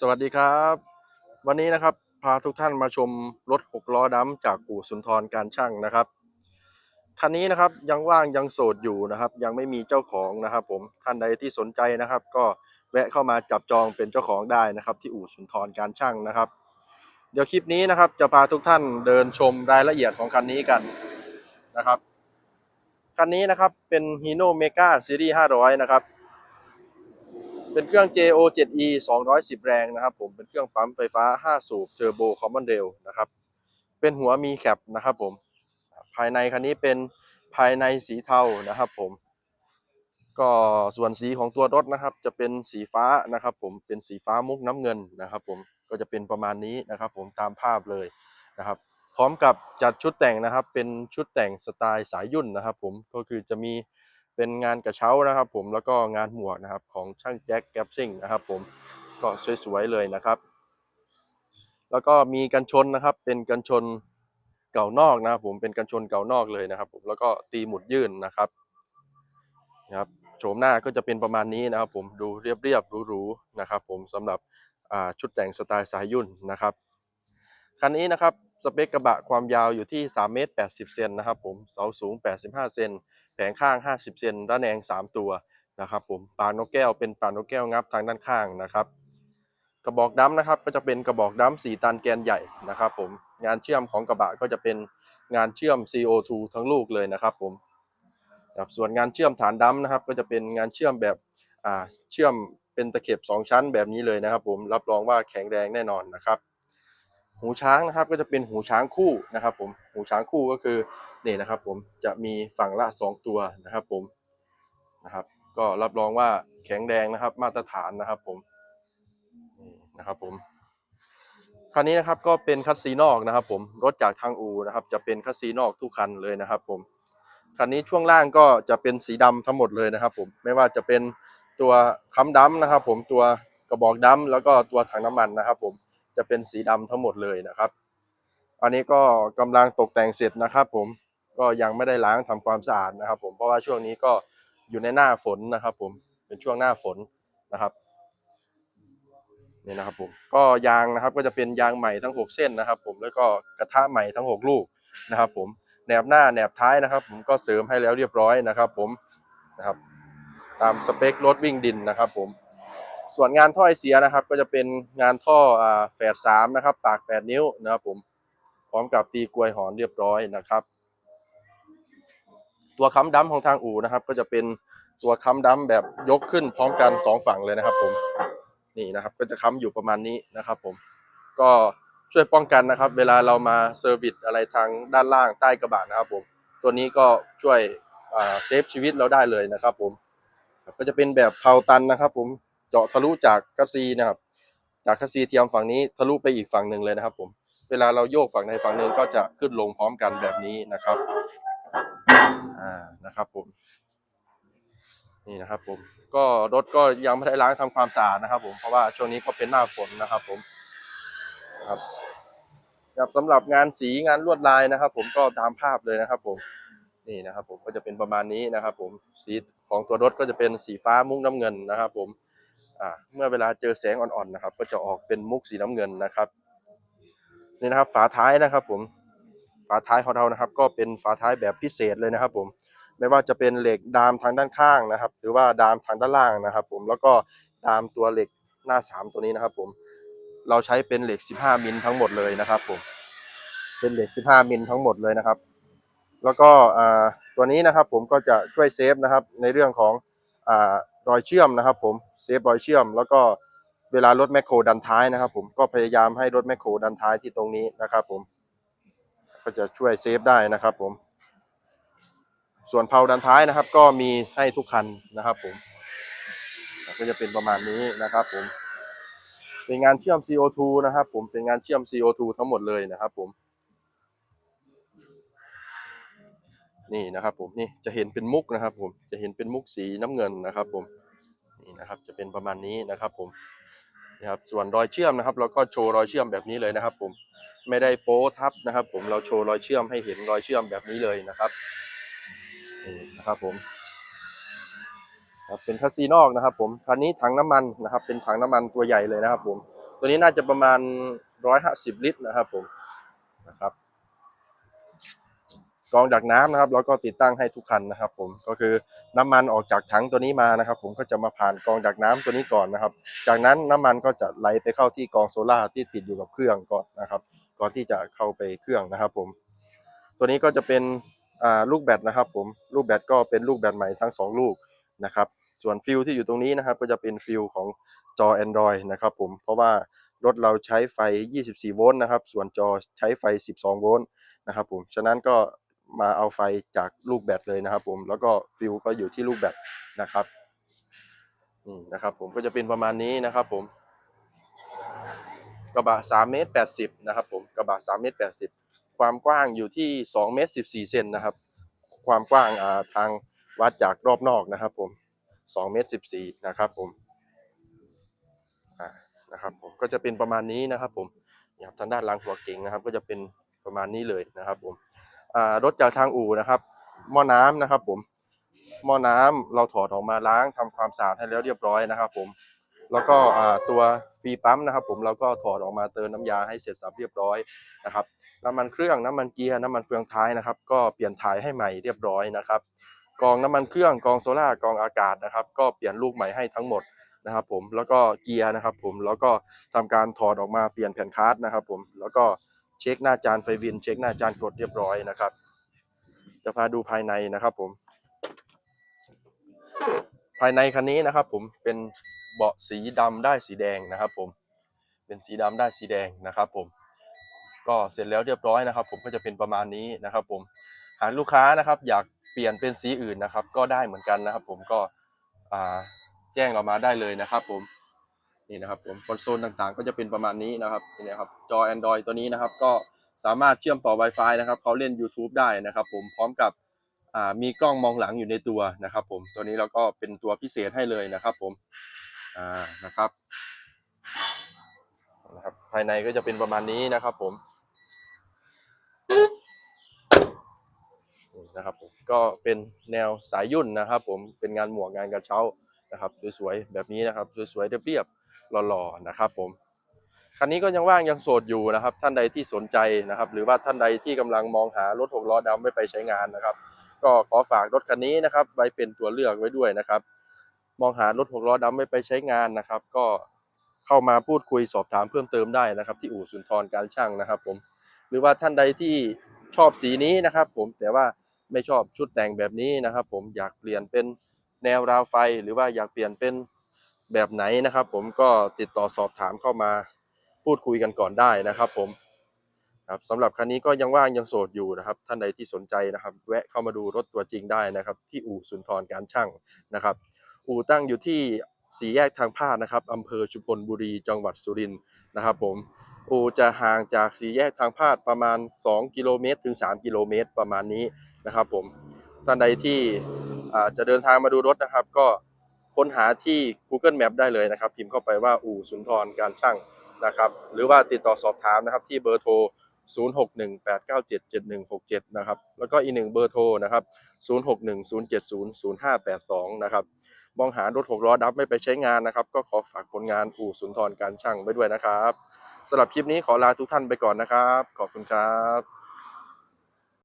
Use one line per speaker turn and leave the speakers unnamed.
สวัสดีครับ วันนี้นะครับพาทุกท่านมาชมรถหกล้อดำจากอู่สุนทรการช่างนะครับคันนี้นะครับยังว่างยังโสดอยู่นะครับ ยังไม่มีเจ้าของนะครับ ผมท่านใดที่สนใจนะครับ ก็แวะเข้ามาจับจองเป็นเจ้าของได้นะครับ ที่อู่สุนทรการช่างนะครับ เดี๋ยวคลิปนี้นะครับ จะพาทุกท่านเดินชมรายละเอียดของคันนี้กันนะครับคันนี้นะครับเป็น Hino Mega Series 500 นะครับ เป็นเครื่อง JO 7E 210 แรงนะครับผมเป็นเครื่องปั๊มไฟฟ้า 5 สูบเทอร์โบคอมมอนเดลนะครับเป็นหัวมีแคปนะครับผมภายในคันนี้เป็นภายในสีเทานะครับผมก็ส่วนสีของตัวรถนะครับ จะเป็นสีฟ้านะครับผมเป็นสีฟ้ามุกน้ำเงินนะครับผมก็จะเป็นประมาณนี้นะครับผมตามภาพเลยนะครับ พร้อมกับจัดชุดแต่งนะครับ เป็นชุดแต่งสไตล์สายยุ่นนะครับ ผมก็คือจะมี เป็นงานกระเช้านะครับ ผมแล้วก็งานหมวกนะครับของช่างแจ็คแกปซิ่งนะครับ ผมก็สวยๆเลยนะครับ แล้วก็มีกันชนนะครับ เป็นกันชนเก่านอกนะครับ ผมเป็นกันชนเก่านอกเลยนะครับ ผมแล้วก็ตีหมุดยื่นนะครับนะครับโฉมหน้าก็จะเป็นประมาณนี้นะครับ ผมดูเรียบๆหรูๆนะครับ ผมสำหรับชุดแต่งสไตล์สายยุ่นนะครับคันนี้นะครับ สเปคกระบะความยาวอยู่ที่3เมตร80 เซนนะครับผมเสาสูง 85 เซนแผงข้าง 50 เซนด้านแนง 3 ตัวนะครับผมปากนกแก้วเป็นปากนกแก้วงับทางด้านข้างนะครับกระบอกดำนะครับก็จะเป็นกระบอกดำ4ตันแกนใหญ่นะครับผมงานเชื่อมของกระบะก็จะเป็นงานเชื่อม CO2 ทั้งลูกเลยนะครับผมครับส่วนงานเชื่อมฐานดำนะครับ ก็จะเป็นงานเชื่อมแบบอ่าเชื่อมเป็นตะเข็บ 2 ชั้นแบบนี้เลยนะครับ ผมรับรองว่าแข็งแรงแน่นอนนะครับ หูช้างนะครับก็จะเป็นหูช้างคู่นะครับ ผมหูช้างคู่ก็คือนี่นะครับ ผมจะมีฝั่งละ 2 ตัวนะครับ ผมนะครับ ก็รับรองว่าแข็งแรงนะครับ มาตรฐานนะครับ ผมนะครับ ผมคันนี้นะครับก็เป็นคัสซีนอกนะครับ ผมรถจากทางอูนะครับ จะเป็นคัสซีนอกทุกคันเลยนะครับ ผมคันนี้ช่วงล่างก็จะเป็นสีดำทั้งหมดเลยนะครับ ผมไม่ว่าจะเป็นตัวค้ำดำนะครับ ผมตัวกระบอกดำแล้วก็ตัวถังน้ำมันนะครับ ผม จะเป็นสีดำทั้งหมดเลยนะครับ อันนี้ก็กำลังตกแต่งเสร็จนะครับผมก็ยังไม่ได้ล้างทำความสะอาดนะครับ ผมเพราะว่าช่วงนี้ก็อยู่ในหน้าฝนนะครับ ผมเป็นช่วงหน้าฝนนะครับนี่นะครับผมก็ยางนะครับก็จะเป็นยางใหม่ทั้ง 6 เส้นนะครับ ผมแล้วก็กระทะใหม่ทั้ง 6 ลูกนะครับ ผมแหนบหน้าแหนบท้ายนะครับ ผมก็เสริมให้แล้วเรียบร้อยนะครับ ผมนะครับ ตามสเปครถวิ่งดินนะครับ ผม ส่วนงานท่อไอเสียนะครับ ก็จะเป็นงานท่อแฝดสามนะครับ ปาก8นิ้วนะครับผมพร้อมกับตีกลวยหอนเรียบร้อยนะครับ ตัวค้ำดั้มของทางอู่นะครับ ก็จะเป็นตัวค้ำดั้มแบบยกขึ้นพร้อมกันสองฝั่งเลยนะครับผมนี่นะครับ ก็จะค้ำอยู่ประมาณนี้นะครับ ผมก็ช่วยป้องกันนะครับ เวลาเรามาเซอร์วิสอะไรทางด้านล่างใต้กระบะนะครับผมตัวนี้ก็ช่วยเซฟชีวิตเราได้เลยนะครับ ผมก็จะเป็นแบบเพาตันนะครับ ผม เจาะทะลุจากคัสซีนะครับ จากคัสซีเทียมฝั่งนี้ทะลุไปอีกฝั่งหนึ่งเลยนะครับ ผม เวลาเราโยกฝั่งใดฝั่งหนึ่งก็จะขึ้นลงพร้อมกันแบบนี้นะครับ อ่า นะครับผม นี่นะครับ ผม ก็รถก็ยังไม่ได้ล้างทำความสะอาดนะครับ ผม เพราะว่าช่วงนี้ก็เป็นหน้าฝนนะครับ ผมครับครับสำหรับงานสีงานลวดลายนะครับ ผมก็ตามภาพเลยนะครับ ผมนี่นะครับ ผมก็จะเป็นประมาณนี้นะครับ ผมสีของตัวรถก็จะเป็นสีฟ้ามุกน้ำเงินนะครับ ผม เมื่อเวลาเจอแสงอ่อนๆนะครับ ก็จะออกเป็นมุกสีน้ำเงินนะครับนี่นะครับฝาท้ายนะครับผมฝาท้ายของเรานะครับ ก็เป็นฝาท้ายแบบพิเศษเลยนะครับ ผมไม่ว่าจะเป็นเหล็กดามทางด้านข้างนะครับ หรือว่าดามทางด้านล่างนะครับ ผมแล้วก็ดามตัวเหล็กหน้าสามตัวนี้นะครับ ผมเราใช้เป็นเหล็ก 15มิลทั้งหมดเลยนะครับ ผม เป็นเหล็ก 15มิลทั้งหมดเลยนะครับ แล้วก็ตัวนี้นะครับ ผมก็จะช่วยเซฟนะครับ ในเรื่องของ รอยเชื่อมนะครับ ผมเซฟรอยเชื่อม แล้วก็เวลารถแมคโครดันท้ายนะครับ ผมก็พยายามให้รถแมคโครดันท้ายที่ตรงนี้นะครับ ผม ก็จะช่วยเซฟได้นะครับ ผม ส่วนเพาดันท้ายนะครับ ก็มีให้ทุกคันนะครับ ผมก็จะเป็นประมาณนี้นะครับ ผม เป็นงานเชื่อม CO2 นะครับ ผมเป็นงานเชื่อม CO2 ทั้งหมดเลยนะครับ ผม นี่นะครับผมนี่จะเห็นเป็นมุกนะครับ ผมจะเห็นเป็นมุกสีน้ำเงินนะครับ ผมนี่นะครับจะเป็นประมาณนี้นะครับ ผมนะครับส่วนรอยเชื่อมนะครับ เราก็โชว์รอยเชื่อมแบบนี้เลยนะครับ ผมไม่ได้โป๊ทับนะครับ ผมเราโชว์รอยเชื่อมให้เห็นรอยเชื่อมแบบนี้เลยนะครับนี่นะครับผมครับเป็นคัสซีนอกนะครับ ผมคันนี้ถังน้ำมันนะครับ เป็นถังน้ำมันตัวใหญ่เลยนะครับ ผม ตัวนี้น่าจะประมาณ150ลิตรนะครับ ผมนะครับ กองดักน้ำนะครับ แล้วก็ติดตั้งให้ทุกคันนะครับ ผมก็คือน้ำมันออกจากถังตัวนี้มานะครับ ผมก็จะมาผ่านกองดักน้ำตัวนี้ก่อนนะครับ จากนั้นน้ำมันก็จะไหลไปเข้าที่กองโซล่าที่ติดอยู่กับเครื่องก่อนนะครับ ก่อนที่จะเข้าไปเครื่องนะครับ ผม ตัวนี้ก็จะเป็นลูกแบตนะครับ ผมลูกแบตก็เป็นลูกแบตใหม่ทั้งสองลูกนะครับ ส่วนฟิลที่อยู่ตรงนี้นะครับ ก็จะเป็นฟิลของจอ Android นะครับ ผมเพราะว่ารถเราใช้ไฟ 24 โวลต์นะครับ ส่วนจอใช้ไฟ 12 โวลต์นะครับผม ฉะนั้นก็ มาเอาไฟจากลูกแบตเลยนะครับ ผมแล้วก็ฟิลก็อยู่ที่ลูกแบตนะครับนี่นะครับ ผมก็จะเป็นประมาณนี้นะครับ ผม กระบะ3เมตร80นะครับ ผมกระบะ3เมตร80ความกว้างอยู่ที่2เมตร14เซนนะครับ ความกว้างอ่าทางวัดจากรอบนอกนะครับ ผม2เมตร14นะครับ ผมอ่านะครับ ผมก็จะเป็นประมาณนี้นะครับ ผมเนี่ยครับทางด้านหลังหัวเก๋งนะครับ ก็จะเป็นประมาณนี้เลยนะครับ ผม รถจากทางอู่นะครับ หม้อน้ำนะครับ ผม หม้อน้ำเราถอดออกมาล้างทำความสะอาดให้แล้วเรียบร้อยนะครับ ผม แล้วก็ตัวฟีปั๊มนะครับ ผมเราก็ถอดออกมาเติมน้ำยาให้เสร็จสับเรียบร้อยนะครับน้ำมันเครื่องน้ำมันเกียร์น้ำมันเฟืองท้ายนะครับ ก็เปลี่ยนถ่ายให้ใหม่เรียบร้อยนะครับกองน้ำมันเครื่องกองโซล่ากองอากาศนะครับ ก็เปลี่ยนลูกใหม่ให้ทั้งหมดนะครับผมแล้วก็เกียร์นะครับ ผมแล้วก็ทำการถอดออกมาเปลี่ยนแผ่นคาร์ดนะครับ ผมแล้วก็ เช็คหน้าจานไฟวิน เช็คหน้าจานกดเรียบร้อยนะครับ จะพาดูภายในนะครับผม ภายในคันนี้นะครับผมเป็นเบาะสีดำได้สีแดงนะครับ ผม เป็นสีดำได้สีแดงนะครับ ผม ก็เสร็จแล้วเรียบร้อยนะครับ ผมก็จะเป็นประมาณนี้นะครับ ผม หากลูกค้านะครับ อยากเปลี่ยนเป็นสีอื่นนะครับ ก็ได้เหมือนกันนะครับ ผมก็แจ้งเรามาได้เลยนะครับ ผม นี่นะครับผมคอนโซลต่างๆ ก็จะเป็นประมาณนี้นะครับนี่นะครับจอ Android ตัวนี้นะครับ ก็สามารถเชื่อมต่อ Wi-Fi นะครับเขาเล่น YouTube ได้นะครับผมพร้อมกับมีกล้องมองหลังอยู่ในตัวนะครับผมตัวนี้เราก็เป็นตัวพิเศษให้เลยนะครับผมนะครับนะครับภายในก็จะเป็นประมาณนี้นะครับผมนี่นะครับผมก็เป็นแนวสายยุ่นนะครับ ผมเป็นงานหมวกงานกระเช้านะครับ สวยๆแบบนี้นะครับ สวยๆเรียบๆ หล่อๆนะครับผมคันนี้ก็ยังว่างยังโสดอยู่นะครับ ท่านใดที่สนใจนะครับ หรือว่าท่านใดที่กำลังมองหารถหกล้อดำไม่ไปใช้งานนะครับ ก็ขอฝากรถคันนี้นะครับไว้เป็นตัวเลือกไว้ด้วยนะครับ มองหารถหกล้อดำไม่ไปใช้งานนะครับ ก็เข้ามาพูดคุยสอบถามเพิ่มเติมได้นะครับ ที่อู่สุนทรการช่างนะครับ ผม หรือว่าท่านใดที่ชอบสีนี้นะครับ ผมแต่ว่าไม่ชอบชุดแต่งแบบนี้นะครับ ผมอยากเปลี่ยนเป็นแนวราวไฟ หรือว่าอยากเปลี่ยนเป็น แบบไหนนะครับ ผมก็ติดต่อสอบถามเข้ามาพูดคุยกันก่อนได้นะครับ ผมครับสำหรับคันนี้ก็ยังว่างยังโสดอยู่นะครับ ท่านใดที่สนใจนะครับ แวะเข้ามาดูรถตัวจริงได้นะครับ ที่อู่สุนทรการช่างนะครับ อู่ตั้งอยู่ที่สี่แยกทางพาดนะครับอำเภอชุมพลบุรีจังหวัดสุรินทร์นะครับ ผมอู่จะห่างจากสี่แยกทางพาดประมาณ 2 กิโลเมตรถึง 3 กิโลเมตรประมาณนี้นะครับ ผมท่านใดที่จะเดินทางมาดูรถนะครับ ก็ ค้นหาที่ Google Map ได้เลยนะครับ พิมพ์เข้าไปว่าอู่สุนทรการช่างนะครับ หรือว่าติดต่อสอบถามนะครับที่เบอร์โทร 0618977167 นะครับ แล้วก็อีกหนึ่งเบอร์โทรนะครับ 0610700582 นะครับมองหารถหกล้อดับไม่ไปใช้งานนะครับ ก็ขอฝากผลงานอู่สุนทรการช่างไว้ด้วยนะครับสำหรับคลิปนี้ขอลาทุกท่านไปก่อนนะครับ ขอบคุณครับ